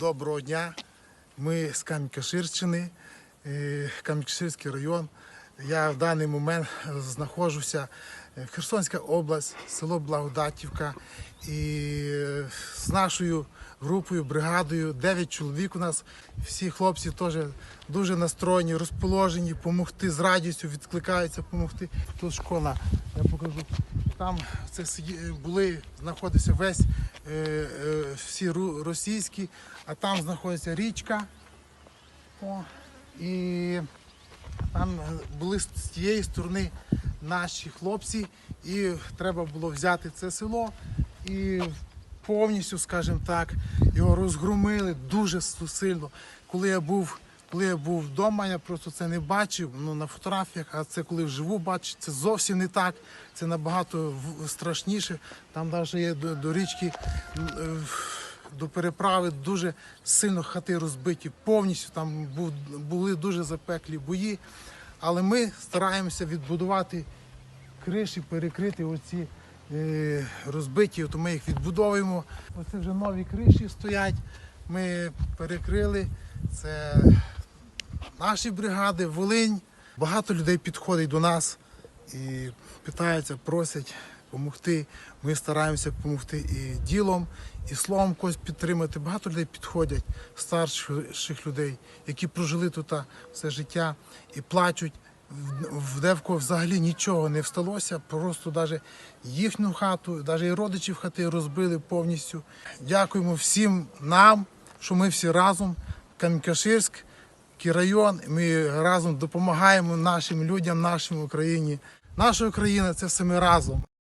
Доброго дня. Ми з Кам'янка-Ширщини, е, район. Я в даний момент знаходжуся в Херсонська область, село Благодатівка. І е, з нашою групою, бригадою, 9 чоловік у нас. Всі хлопці теж дуже настроєні, розположені, допомогти з радістю, відкликаються допомогти. Тут школа, я покажу. Там це були, знаходився весь е, е, всі російські, а там знаходиться річка. О, і там е, були з тієї сторони наші хлопці, і треба було взяти це село і повністю, скажімо так, його розгромили дуже сильно. Коли я був, коли я був вдома, я просто це не бачив ну, на фотографіях, а це коли вживу бачу, це зовсім не так. Це набагато страшніше. Там навіть є до, до річки. До переправи дуже сильно хати розбиті, повністю там були дуже запеклі бої. Але ми стараємося відбудувати криші, перекрити оці е, розбиті, то ми їх відбудовуємо. Оце вже нові криші стоять. Ми перекрили. Це наші бригади, Волинь. Багато людей підходить до нас і питаються, просять допомогти. Ми стараємося допомогти і ділом, і словом когось підтримати. Багато людей підходять, старших людей, які прожили тут все життя і плачуть. В- Девко взагалі нічого не всталося, просто навіть їхню хату, навіть і родичів хати розбили повністю. Дякуємо всім нам, що ми всі разом, Кам'янка-Ширськ, Київський район. Ми разом допомагаємо нашим людям, нашій Україні. Наша Україна це все ми разом.